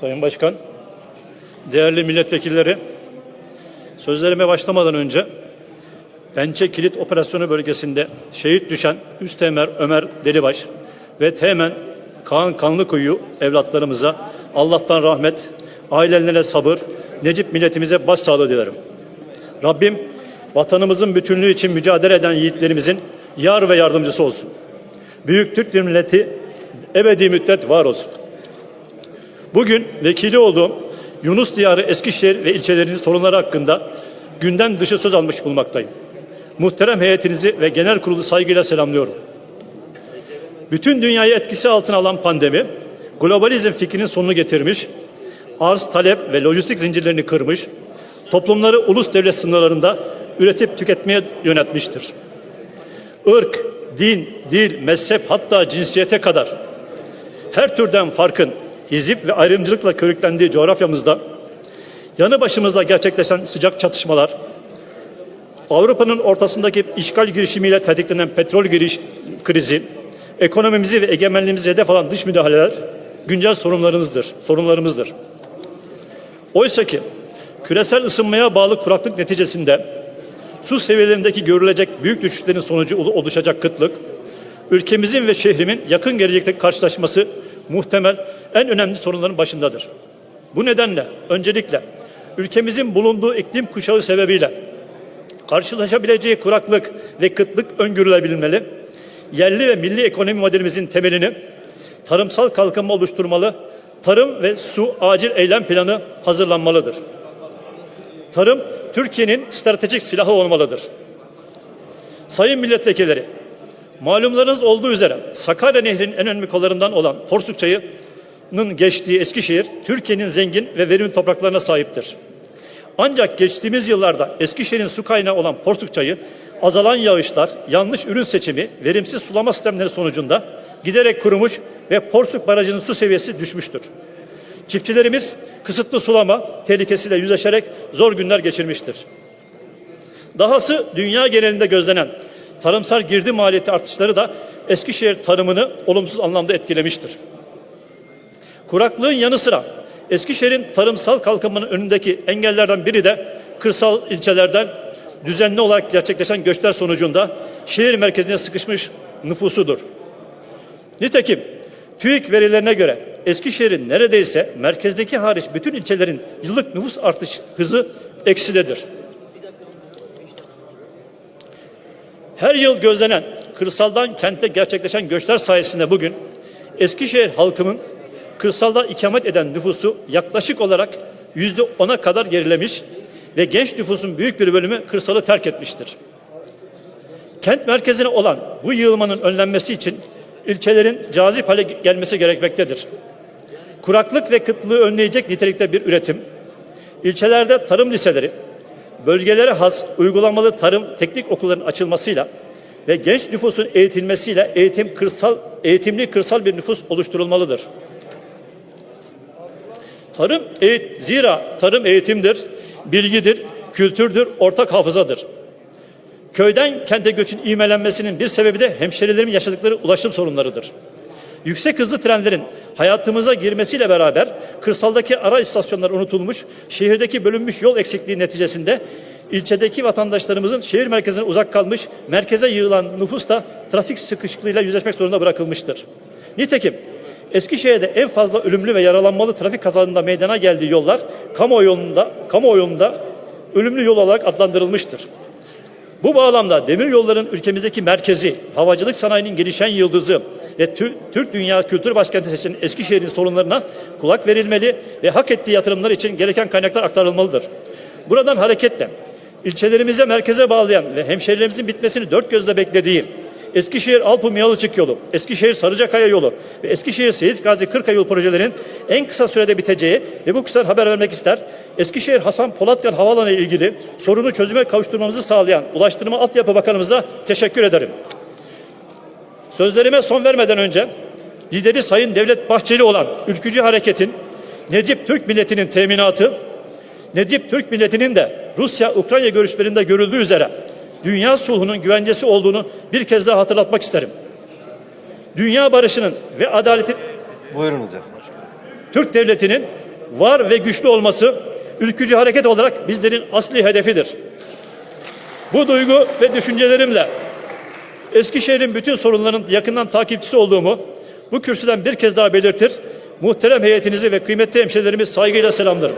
Sayın Başkan, değerli milletvekilleri, sözlerime başlamadan önce Pençe Kilit Operasyonu bölgesinde şehit düşen Üsteğmen Ömer Delibaş ve Teğmen Kaan Kanlıkuyu evlatlarımıza Allah'tan rahmet, ailelerine sabır, Necip milletimize başsağlığı dilerim. Rabbim vatanımızın bütünlüğü için mücadele eden yiğitlerimizin yar ve yardımcısı olsun. Büyük Türk milleti ebedi müddet var olsun. Bugün vekili olduğum Yunus Diyarı Eskişehir ve ilçelerinin sorunları hakkında gündem dışı söz almış bulunmaktayım. Muhterem heyetinizi ve genel kurulu saygıyla selamlıyorum. Bütün dünyayı etkisi altına alan pandemi, globalizm fikrinin sonunu getirmiş, arz, talep ve lojistik zincirlerini kırmış, toplumları ulus devlet sınırlarında üretip tüketmeye yönetmiştir. Irk, din, dil, mezhep hatta cinsiyete kadar her türden farkın hizip ve ayrımcılıkla körüklendiği coğrafyamızda yanı başımızda gerçekleşen sıcak çatışmalar, Avrupa'nın ortasındaki işgal girişimiyle tetiklenen petrol giriş krizi, ekonomimizi ve egemenliğimizi hedef alan dış müdahaleler güncel sorunlarımızdır, sorunlarımızdır. Oysa ki küresel ısınmaya bağlı kuraklık neticesinde su seviyelerindeki görülecek büyük düşüşlerin sonucu oluşacak kıtlık, ülkemizin ve şehrimin yakın gelecekte karşılaşması muhtemel en önemli sorunların başındadır. Bu nedenle öncelikle ülkemizin bulunduğu iklim kuşağı sebebiyle karşılaşabileceği kuraklık ve kıtlık öngörülebilmeli, yerli ve milli ekonomi modelimizin temelini tarımsal kalkınma oluşturmalı, tarım ve su acil eylem planı hazırlanmalıdır. Tarım Türkiye'nin stratejik silahı olmalıdır. Sayın milletvekilleri, malumlarınız olduğu üzere Sakarya Nehri'nin en önemli kollarından olan Porsuk Çayı'nın geçtiği Eskişehir, Türkiye'nin zengin ve verimli topraklarına sahiptir. Ancak geçtiğimiz yıllarda Eskişehir'in su kaynağı olan Porsuk Çayı, azalan yağışlar, yanlış ürün seçimi, verimsiz sulama sistemleri sonucunda giderek kurumuş ve Porsuk Barajı'nın su seviyesi düşmüştür. Çiftçilerimiz kısıtlı sulama tehlikesiyle yüzleşerek zor günler geçirmiştir. Dahası dünya genelinde gözlenen tarımsal girdi maliyeti artışları da Eskişehir tarımını olumsuz anlamda etkilemiştir. Kuraklığın yanı sıra Eskişehir'in tarımsal kalkınmanın önündeki engellerden biri de kırsal ilçelerden düzenli olarak gerçekleşen göçler sonucunda şehir merkezine sıkışmış nüfusudur. Nitekim TÜİK verilerine göre Eskişehir'in neredeyse merkezdeki hariç bütün ilçelerin yıllık nüfus artış hızı eksidedir. Her yıl gözlenen kırsaldan kente gerçekleşen göçler sayesinde bugün Eskişehir halkının kırsalda ikamet eden nüfusu yaklaşık olarak yüzde ona kadar gerilemiş ve genç nüfusun büyük bir bölümü kırsalı terk etmiştir. Kent merkezine olan bu yığılmanın önlenmesi için ilçelerin cazip hale gelmesi gerekmektedir. Kuraklık ve kıtlığı önleyecek nitelikte bir üretim, ilçelerde tarım liseleri, bölgelere has uygulamalı tarım teknik okulların açılmasıyla ve genç nüfusun eğitilmesiyle eğitim kırsal eğitimli kırsal bir nüfus oluşturulmalıdır. Tarım eğit, zira tarım eğitimdir, bilgidir, kültürdür, ortak hafızadır. Köyden kente göçün ivmelenmesinin bir sebebi de hemşerilerimin yaşadıkları ulaşım sorunlarıdır. Yüksek hızlı trenlerin hayatımıza girmesiyle beraber kırsaldaki ara istasyonlar unutulmuş, şehirdeki bölünmüş yol eksikliği neticesinde ilçedeki vatandaşlarımızın şehir merkezine uzak kalmış, merkeze yığılan nüfus da trafik sıkışıklığıyla yüzleşmek zorunda bırakılmıştır. Nitekim Eskişehir'de en fazla ölümlü ve yaralanmalı trafik kazalarında meydana geldiği yollar kamuoyu yolunda, kamuoyu yolunda ölümlü yol olarak adlandırılmıştır. Bu bağlamda demir yolların ülkemizdeki merkezi, havacılık sanayinin gelişen yıldızı ve Türk Dünya Kültür Başkenti seçilen Eskişehir'in sorunlarına kulak verilmeli ve hak ettiği yatırımlar için gereken kaynaklar aktarılmalıdır. Buradan hareketle ilçelerimize merkeze bağlayan ve hemşehrilerimizin bitmesini dört gözle beklediği Eskişehir Alpı Miyalıçık yolu, Eskişehir Sarıcakaya yolu ve Eskişehir Seyit Gazi Kırkaya yol projelerinin en kısa sürede biteceği ve bu kısa haber vermek ister. Eskişehir Hasan Polatyan Havaalanı ile ilgili sorunu çözüme kavuşturmamızı sağlayan Ulaştırma Altyapı Bakanımıza teşekkür ederim. Sözlerime son vermeden önce lideri Sayın Devlet Bahçeli olan ülkücü hareketin Necip Türk milletinin teminatı, Necip Türk milletinin de Rusya-Ukrayna görüşmelerinde görüldüğü üzere dünya sulhunun güvencesi olduğunu bir kez daha hatırlatmak isterim. Dünya barışının ve adaletin Buyurun hocam. Türk devletinin var ve güçlü olması ülkücü hareket olarak bizlerin asli hedefidir. Bu duygu ve düşüncelerimle Eskişehir'in bütün sorunların yakından takipçisi olduğumu bu kürsüden bir kez daha belirtir. Muhterem heyetinizi ve kıymetli hemşehrilerimi saygıyla selamlarım.